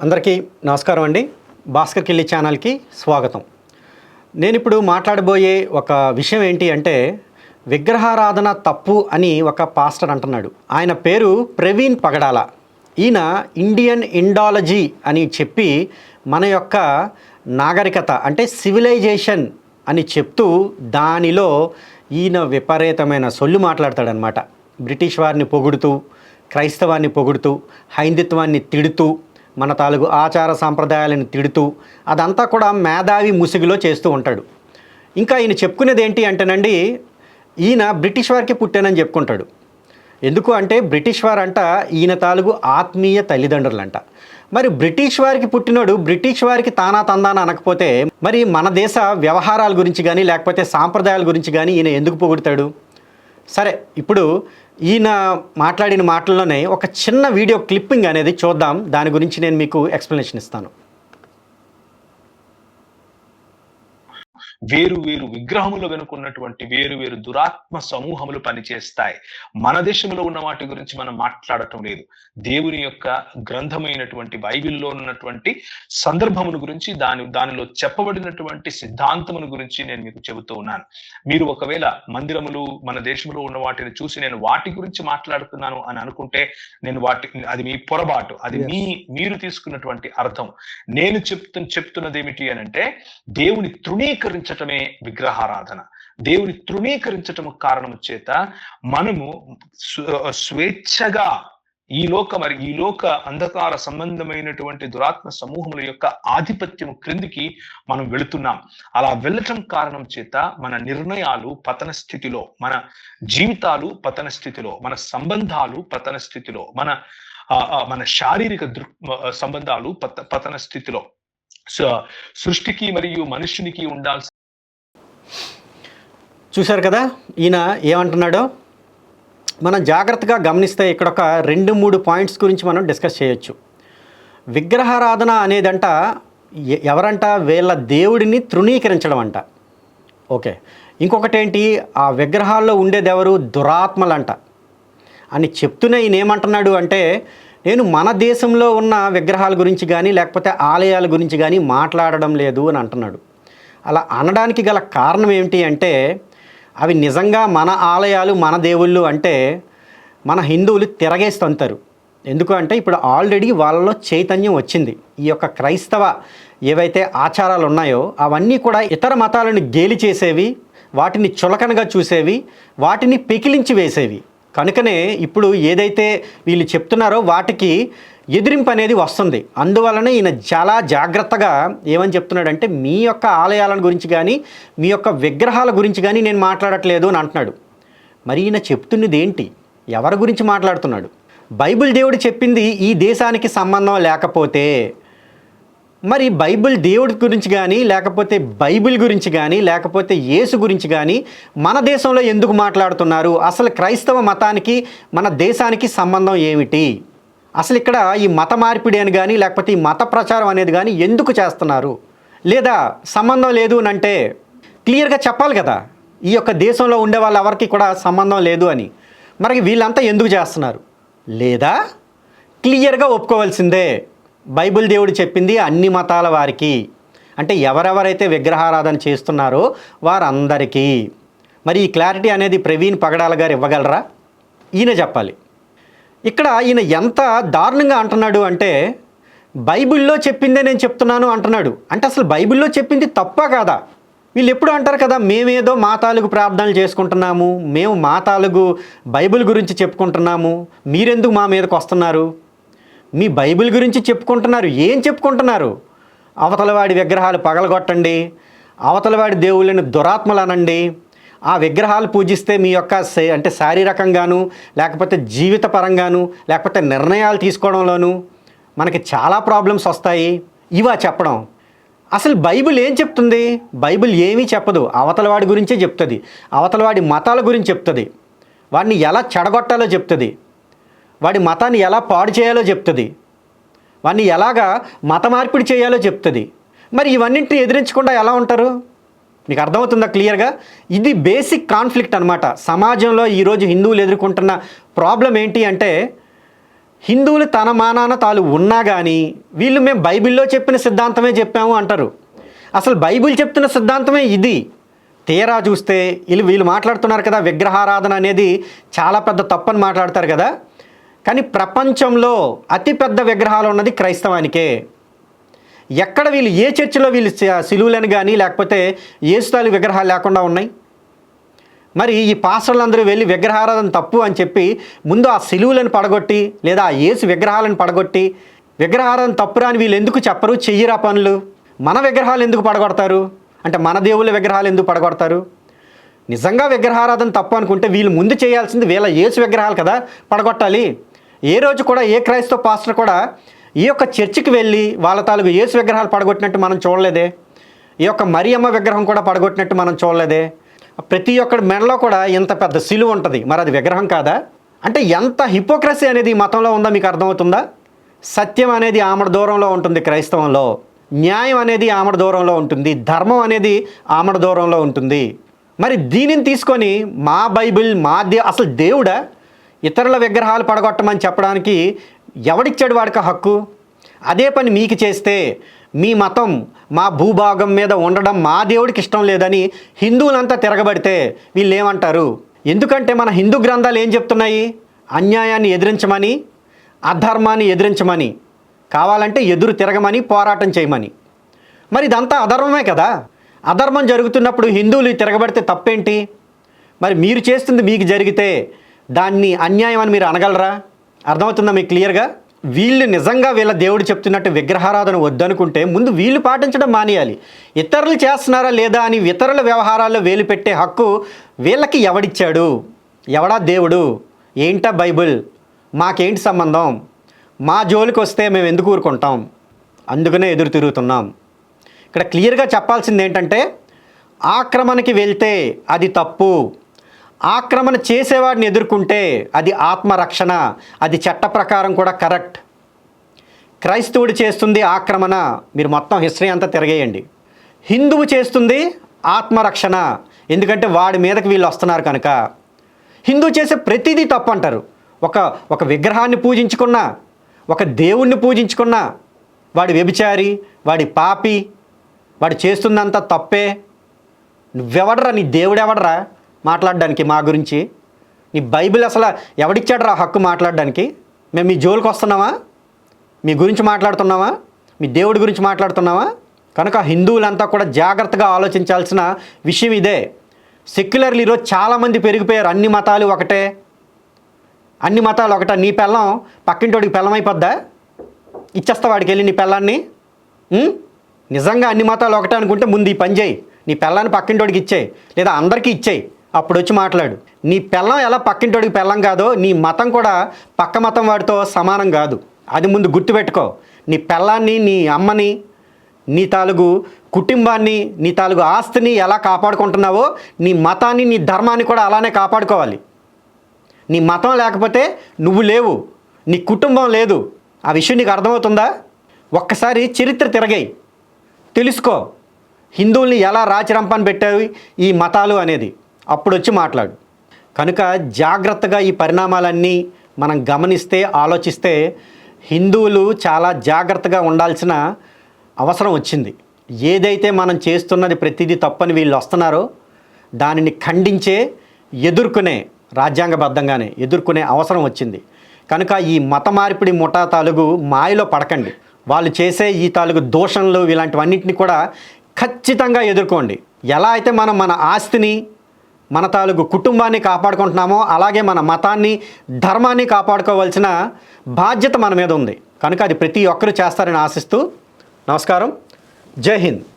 అందరికీ నమస్కారం అండి. భాస్కర్ కిల్లి ఛానల్కి స్వాగతం. నేను ఇప్పుడు మాట్లాడబోయే ఒక విషయం ఏంటి అంటే విగ్రహారాధన తప్పు అని ఒక పాస్టర్ అంటున్నాడు. ఆయన పేరు ప్రవీణ్ పగడాల. ఈయన ఇండియన్ ఇండాలజీ అని చెప్పి మన యొక్క నాగరికత అంటే సివిలైజేషన్ అని చెప్తూ దానిలో ఈయన విపరీతమైన సొల్లు మాట్లాడతాడనమాట బ్రిటిష్ వారిని పొగుడుతూ క్రైస్తవాన్ని పొగుడుతూ హైందిత్వాన్ని తిడుతూ మన తాలూకు ఆచార సాంప్రదాయాలను తిడుతూ అదంతా కూడా మేధావి ముసుగులో చేస్తూ ఉంటాడు. ఇంకా ఈయన చెప్పుకునేది ఏంటి అంటేనండి ఈయన బ్రిటిష్ వారికి పుట్టానని చెప్పుకుంటాడు. ఎందుకు అంటే బ్రిటిష్ వారంట ఈయన తాలూకు ఆత్మీయ తల్లిదండ్రులంట. మరి బ్రిటిష్ వారికి పుట్టినోడు బ్రిటిష్ వారికి తానా తందాన అనకపోతే మరి మన దేశ వ్యవహారాల గురించి కానీ లేకపోతే సాంప్రదాయాల గురించి కానీ ఈయన ఎందుకు పొగుడతాడు? సరే ఇప్పుడు ఈయన మాట్లాడిన మాటల్లోనే ఒక చిన్న వీడియో క్లిప్పింగ్ అనేది చూద్దాం. దాని గురించి నేను మీకు ఎక్స్ప్లెనేషన్ ఇస్తాను. వేరు వేరు విగ్రహములు వెనుకున్నటువంటి వేరు వేరు దురాత్మ సమూహములు పనిచేస్తాయి. మన దేశంలో ఉన్న వాటి గురించి మనం మాట్లాడటం లేదు. దేవుని యొక్క గ్రంథమైనటువంటి బైబిల్లో ఉన్నటువంటి సందర్భమును గురించి దాని దానిలో చెప్పబడినటువంటి సిద్ధాంతమును గురించి నేను మీకు చెబుతూ ఉన్నాను. మీరు ఒకవేళ మందిరములు మన దేశంలో ఉన్న వాటిని చూసి నేను వాటి గురించి మాట్లాడుతున్నాను అని అనుకుంటే నేను వాటి అది మీ పొరపాటు. అది. మీ మీరు తీసుకున్నటువంటి అర్థం. నేను చెప్తు చెప్తున్నది ఏమిటి అని అంటే దేవుని తృణీకరించటమే విగ్రహారాధన. దేవుని తృణీకరించటము కారణం చేత మనము స్వేచ్ఛగా ఈ లోక మరి ఈ లోక అంధకార సంబంధమైనటువంటి దురాత్మ సమూహముల యొక్క ఆధిపత్యం క్రిందికి మనం వెళుతున్నాం. అలా వెళ్ళటం కారణం చేత మన నిర్ణయాలు పతన స్థితిలో మన జీవితాలు పతన స్థితిలో మన సంబంధాలు పతన స్థితిలో మన మన శారీరక దృక్ సంబంధాలు పత పతన స్థితిలో. సృష్టికి మరియు మనుష్యునికి ఉండాల్సిన చూశారు కదా? ఈయన ఏమంటున్నాడో? మనం జాగ్రత్తగా గమనిస్తే ఇక్కడ ఒక రెండు మూడు పాయింట్స్ గురించి మనం డిస్కస్ చేయొచ్చు. విగ్రహారాధన అనేదంట ఎ- ఎవరంట? వీళ్ళ దేవుడిని తృణీకరించడం అంట. ఓకే. ఇంకొకటి ఏంటి ఆ విగ్రహాల్లో ఉండేదెవరు? దురాత్మలంట. అని చెప్తూనే ఈయన ఏమంటున్నాడు అంటే నేను మన దేశంలో ఉన్న విగ్రహాల గురించి కానీ లేకపోతే ఆలయాల గురించి కానీ మాట్లాడడం లేదు అని అంటున్నాడు. అలా అనడానికి గల కారణం ఏమిటి అంటే అవి నిజంగా మన ఆలయాలు మన దేవుళ్ళు అంటే మన హిందువులు తిరగేస్తుంటారు. ఎందుకు అంటే ఇప్పుడు ఆల్రెడీ వాళ్ళలో చైతన్యం వచ్చింది. ఈ యొక్క క్రైస్తవ ఏవైతే ఆచారాలు ఉన్నాయో అవన్నీ కూడా ఇతర మతాలను గేలి చేసేవి వాటిని చులకనగా చూసేవి వాటిని పికిలించి వేసేవి. కనుకనే ఇప్పుడు ఏదైతే వీళ్ళు చెప్తున్నారో వాటికి ఎదిరింపు అనేది వస్తుంది. అందువలన ఈయన చాలా జాగ్రత్తగా ఏమని చెప్తున్నాడంటే మీ యొక్క ఆలయాలను గురించి కానీ మీ యొక్క విగ్రహాల గురించి కానీ నేను మాట్లాడట్లేదు అని అంటున్నాడు. మరి ఈయన చెప్తున్నది ఏంటి? ఎవరి గురించి మాట్లాడుతున్నాడు? బైబిల్ దేవుడు చెప్పింది ఈ దేశానికి సంబంధం లేకపోతే మరి బైబిల్ దేవుడి గురించి కానీ లేకపోతే బైబిల్ గురించి కానీ లేకపోతే యేసు గురించి కానీ మన దేశంలో ఎందుకు మాట్లాడుతున్నారు? అసలు క్రైస్తవ మతానికి మన దేశానికి సంబంధం ఏమిటి? అసలు ఇక్కడ ఈ మత మార్పిడి అని కానీ లేకపోతే ఈ మత ప్రచారం అనేది కానీ ఎందుకు చేస్తున్నారు? లేదా సంబంధం లేదు అని అంటే క్లియర్గా చెప్పాలి కదా. ఈ యొక్క దేశంలో ఉండే వాళ్ళు ఎవరికి కూడా సంబంధం లేదు అని. మరి వీళ్ళంతా ఎందుకు చేస్తున్నారు? లేదా క్లియర్గా ఒప్పుకోవాల్సిందే. బైబిల్ దేవుడు చెప్పింది అన్ని మతాల వారికి. అంటే ఎవరెవరైతే విగ్రహారాధన చేస్తున్నారో వారందరికీ. మరి ఈ క్లారిటీ అనేది ప్రవీణ్ పగడాల గారు ఇవ్వగలరా? ఈయన చెప్పాలి. ఇక్కడ ఈయన ఎంత దారుణంగా అంటున్నాడు అంటే బైబిల్లో చెప్పిందే నేను చెప్తున్నాను అంటున్నాడు. అంటే అసలు బైబిల్లో చెప్పింది తప్ప కాదా? వీళ్ళు ఎప్పుడు అంటారు కదా మేమేదో మా తాలూకు ప్రార్థనలు చేసుకుంటున్నాము మేము మా తాలూకు బైబిల్ గురించి చెప్పుకుంటున్నాము మీరెందుకు మా మీదకి వస్తున్నారు? మీ బైబిల్ గురించి చెప్పుకుంటున్నారు ఏం చెప్పుకుంటున్నారు? అవతలవాడి విగ్రహాలు పగలగొట్టండి అవతలవాడి దేవుళ్ళని దురాత్మలు అనండి ఆ విగ్రహాలు పూజిస్తే మీ యొక్క అంటే శారీరకంగాను లేకపోతే జీవిత పరంగాను లేకపోతే నిర్ణయాలు తీసుకోవడంలోనూ మనకి చాలా ప్రాబ్లమ్స్ వస్తాయి. ఇవా చెప్పడం. అసలు బైబిల్ ఏం చెప్తుంది? బైబిల్ ఏమీ చెప్పదు. అవతలవాడి గురించే చెప్తుంది. అవతలవాడి మతాల గురించి చెప్తుంది. వాడిని ఎలా చెడగొట్టాలో చెప్తుంది. వాడి మతాన్ని ఎలా పాడు చేయాలో చెప్తుంది. వాడిని ఎలాగా మత మార్పిడి చేయాలో చెప్తుంది. మరి ఇవన్నింటిని ఎదిరించకుండా ఎలా ఉంటారు? మీకు అర్థమవుతుందా క్లియర్గా? ఇది బేసిక్ కాన్ఫ్లిక్ట్ అనమాట సమాజంలో ఈరోజు హిందువులు ఎదుర్కొంటున్న ప్రాబ్లం ఏంటి అంటే హిందువులు తన మానాన తాలు ఉన్నా కానీ వీళ్ళు మేము బైబిల్లో చెప్పిన సిద్ధాంతమే చెప్పాము అంటారు. అసలు బైబిల్ చెప్తున్న సిద్ధాంతమే ఇది. తీరా చూస్తే వీళ్ళు వీళ్ళు మాట్లాడుతున్నారు కదా విగ్రహారాధన అనేది చాలా పెద్ద తప్పని మాట్లాడతారు కదా. కానీ ప్రపంచంలో అతిపెద్ద విగ్రహాలు ఉన్నది క్రైస్తవానికే. ఎక్కడ వీళ్ళు ఏ చర్చిలో వీళ్ళు సిలువులను కానీ లేకపోతే ఏసుతాలు విగ్రహాలు లేకుండా ఉన్నాయి? మరి ఈ పాస్టర్లందరూ వెళ్ళి విగ్రహారాధన తప్పు అని చెప్పి ముందు ఆ సిలువులను పడగొట్టి లేదా ఆ యేసు విగ్రహాలను పడగొట్టి విగ్రహారాధన తప్పురా అని వీళ్ళు ఎందుకు చెప్పరు? చెయ్యరా పనులు? మన విగ్రహాలు ఎందుకు పడగొడతారు? అంటే మన దేవుళ్ళ విగ్రహాలు ఎందుకు పడగొడతారు? నిజంగా విగ్రహారాధన తప్పు అనుకుంటే వీళ్ళు ముందు చేయాల్సింది వీళ్ళ యేసు విగ్రహాలు కదా పడగొట్టాలి. ఏ రోజు కూడా ఏ క్రైస్తవ పాస్టర్ కూడా ఈ యొక్క చర్చికి వెళ్ళి వాళ్ళ తాలూకు యేసు విగ్రహాలు పడగొట్టినట్టు మనం చూడలేదే. ఈ యొక్క మరియమ్మ విగ్రహం కూడా పడగొట్టినట్టు మనం చూడలేదే. ప్రతి ఒక్కడి మెడలో కూడా ఇంత పెద్ద సిలువ ఉంటుంది. మరి అది విగ్రహం కాదా? అంటే ఎంత హిపోక్రసీ అనేది మతంలో ఉందో మీకు అర్థమవుతుందా? సత్యం అనేది ఆమడ దూరంలో ఉంటుంది క్రైస్తవంలో. న్యాయం అనేది ఆమడ దూరంలో ఉంటుంది. ధర్మం అనేది ఆమడ దూరంలో ఉంటుంది. మరి దీనిని తీసుకొని మా బైబిల్ మా దే అసలు దేవుడా? ఇతరుల విగ్రహాలు పడగొట్టమని చెప్పడానికి ఎవడిచ్చాడు వాడికి హక్కు? అదే పని మీకు చేస్తే మీ మతం మా భూభాగం మీద ఉండడం మా దేవుడికి ఇష్టం లేదని హిందువులంతా తిరగబడితే వీళ్ళు ఏమంటారు ఎందుకంటే మన హిందూ గ్రంథాలు ఏం చెప్తున్నాయి? అన్యాయాన్ని ఎదిరించమని అధర్మాన్ని ఎదిరించమని కావాలంటే ఎదురు తిరగమని పోరాటం చేయమని. మరి ఇదంతా అధర్మమే కదా? అధర్మం జరుగుతున్నప్పుడు హిందువులు తిరగబడితే తప్పేంటి? మరి మీరు చేస్తుంది మీకు జరిగితే దాన్ని అన్యాయం అని మీరు అనగలరా? అర్థమవుతుందా మీకు క్లియర్గా? వీళ్ళు నిజంగా వీళ్ళ దేవుడు చెప్తున్నట్టు విగ్రహారాధన వద్దనుకుంటే ముందు వీళ్ళు పాటించడం మానేయాలి. ఇతరులు చేస్తున్నారా లేదా అని ఇతరుల వ్యవహారాల్లో వేలు పెట్టే హక్కు వీళ్ళకి ఎవడిచ్చాడు? ఎవడా దేవుడు? ఏంటా బైబిల్? మాకేంటి సంబంధం? మా జోలికి వస్తే మేము ఎందుకు ఊరుకుంటాం? అందుకనే ఎదురు తిరుగుతున్నాం. ఇక్కడ క్లియర్గా చెప్పాల్సింది ఏంటంటే ఆక్రమణకి వెళ్తే అది తప్పు. ఆక్రమణ చేసేవాడిని ఎదుర్కొంటే అది ఆత్మరక్షణ అది చట్ట ప్రకారం కూడా కరెక్ట్. క్రైస్తవుడు చేస్తుంది ఆక్రమణ మీరు మొత్తం హిస్టరీ అంతా తిరగేయండి. హిందువు చేస్తుంది ఆత్మరక్షణ ఎందుకంటే వాడి మీదకి వీళ్ళు వస్తున్నారు కనుక. హిందూ చేసే ప్రతిదీ తప్పు అంటారు. ఒక ఒక విగ్రహాన్ని పూజించుకున్నా ఒక దేవుణ్ణి పూజించుకున్నా వాడి వ్యభిచారి వాడి పాపి వాడు చేస్తుందంతా తప్పే. నువ్వెవడరా? నీ దేవుడెవడరా? మాట్లాడడానికి మా గురించి? నీ బైబిల్ అసలు ఎవడిచ్చాడు ఆ హక్కు మాట్లాడడానికి? మేము మీ జోలికి వస్తున్నామా? మీ గురించి మాట్లాడుతున్నామా? మీ దేవుడి గురించి మాట్లాడుతున్నామా? కనుక హిందువులంతా కూడా జాగ్రత్తగా ఆలోచించాల్సిన విషయం ఇదే. సెక్యులర్లు ఈరోజు చాలామంది పెరిగిపోయారు. అన్ని మతాలు ఒకటే. అన్ని మతాలు ఒకటే. నీ పెళ్ళం పక్కింటోడికి పెళ్ళం అయిపోద్దా? ఇచ్చేస్తా వాడికి వెళ్ళి నీ పెళ్ళాన్ని? నిజంగా అన్ని మతాలు ఒకటే అనుకుంటే ముందు ఈ పని చేయి. నీ పెళ్ళాన్ని పక్కింటోడికి ఇచ్చేయి. లేదా అందరికీ ఇచ్చేయి. అప్పుడు వచ్చి మాట్లాడు. నీ పెళ్ళం ఎలా పక్కింటోడికి పెళ్ళం కాదో నీ మతం కూడా పక్క మతం వాడితో సమానం కాదు. అది ముందు గుర్తుపెట్టుకో. నీ పెళ్ళాన్ని నీ అమ్మని నీ తాలుగు కుటుంబాన్ని నీ తాలుగు ఆస్తిని ఎలా కాపాడుకుంటున్నావో నీ మతాన్ని నీ ధర్మాన్ని కూడా అలానే కాపాడుకోవాలి. నీ మతం లేకపోతే నువ్వు లేవు. నీ కుటుంబం లేదు. ఆ విషయం నీకు అర్థమవుతుందా? ఒక్కసారి చరిత్ర తిరగాయి తెలుసుకో. హిందువుల్ని ఎలా రాచిరంపని పెట్టావి ఈ మతాలు అనేది. అప్పుడు వచ్చి మాట్లాడు. కనుక జాగ్రత్తగా ఈ పరిణామాలన్నీ మనం గమనిస్తే ఆలోచిస్తే హిందువులు చాలా జాగ్రత్తగా ఉండాల్సిన అవసరం వచ్చింది. ఏదైతే మనం చేస్తున్నది ప్రతిదీ తప్పని వీళ్ళు వస్తున్నారో దానిని ఖండించే ఎదుర్కొనే రాజ్యాంగబద్ధంగానే ఎదుర్కొనే అవసరం వచ్చింది. కనుక ఈ మత మార్పిడి ముఠా తాలూకు మాయలో పడకండి. వాళ్ళు చేసే ఈ తాలూకు దోషణలు ఇలాంటివన్నింటినీ కూడా ఖచ్చితంగా ఎదుర్కోండి. ఎలా అయితే మనం మన ఆస్తిని మన తాలూకు కుటుంబాన్ని కాపాడుకుంటున్నామో అలాగే మన మతాన్ని ధర్మాన్ని కాపాడుకోవాల్సిన బాధ్యత మన మీద ఉంది. కనుక అది ప్రతి ఒక్కరూ చేస్తారని ఆశిస్తూ నమస్కారం. జై హింద్.